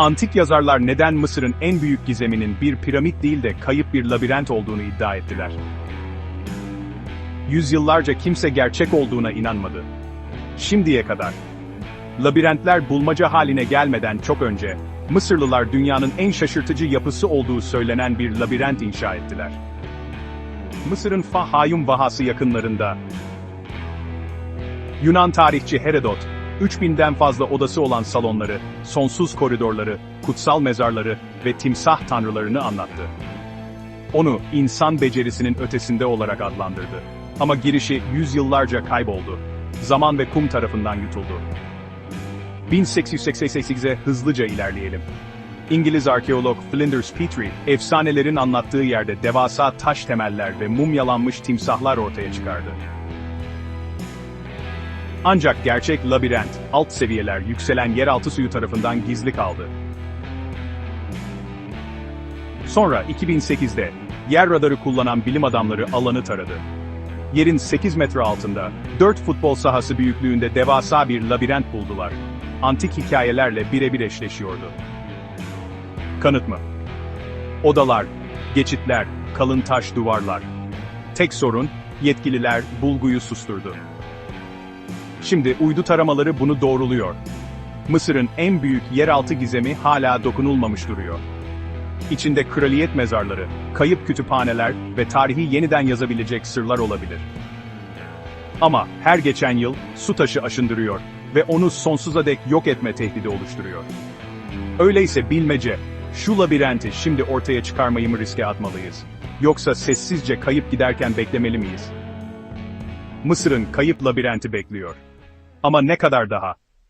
Antik yazarlar neden Mısır'ın en büyük gizeminin bir piramit değil de kayıp bir labirent olduğunu iddia ettiler. Yüzyıllarca kimse gerçek olduğuna inanmadı. Şimdiye kadar. Labirentler bulmaca haline gelmeden çok önce, Mısırlılar dünyanın en şaşırtıcı yapısı olduğu söylenen bir labirent inşa ettiler. Mısır'ın Fahayum Vahası yakınlarında, Yunan tarihçi Herodot, 3000'den fazla odası olan salonları, sonsuz koridorları, kutsal mezarları ve timsah tanrılarını anlattı. Onu insan becerisinin ötesinde olarak adlandırdı. Ama girişi yüzyıllarca kayboldu. Zaman ve kum tarafından yutuldu. 1888'e hızlıca ilerleyelim. İngiliz arkeolog Flinders Petrie, efsanelerin anlattığı yerde devasa taş temeller ve mumyalanmış timsahlar ortaya çıkardı. Ancak gerçek labirent, alt seviyeler yükselen yeraltı suyu tarafından gizli kaldı. Sonra 2008'de, yer radarı kullanan bilim adamları alanı taradı. Yerin 8 metre altında, 4 futbol sahası büyüklüğünde devasa bir labirent buldular. Antik hikayelerle birebir eşleşiyordu. Kanıt mı? Odalar, geçitler, kalın taş duvarlar. Tek sorun, yetkililer bulguyu susturdu. Şimdi uydu taramaları bunu doğruluyor. Mısır'ın en büyük yeraltı gizemi hala dokunulmamış duruyor. İçinde kraliyet mezarları, kayıp kütüphaneler ve tarihi yeniden yazabilecek sırlar olabilir. Ama her geçen yıl su taşı aşındırıyor ve onu sonsuza dek yok etme tehdidi oluşturuyor. Öyleyse bilmece, şu labirenti şimdi ortaya çıkarmayı mı riske atmalıyız? Yoksa sessizce kayıp giderken beklemeli miyiz? Mısır'ın kayıp labirenti bekliyor. Ama ne kadar daha?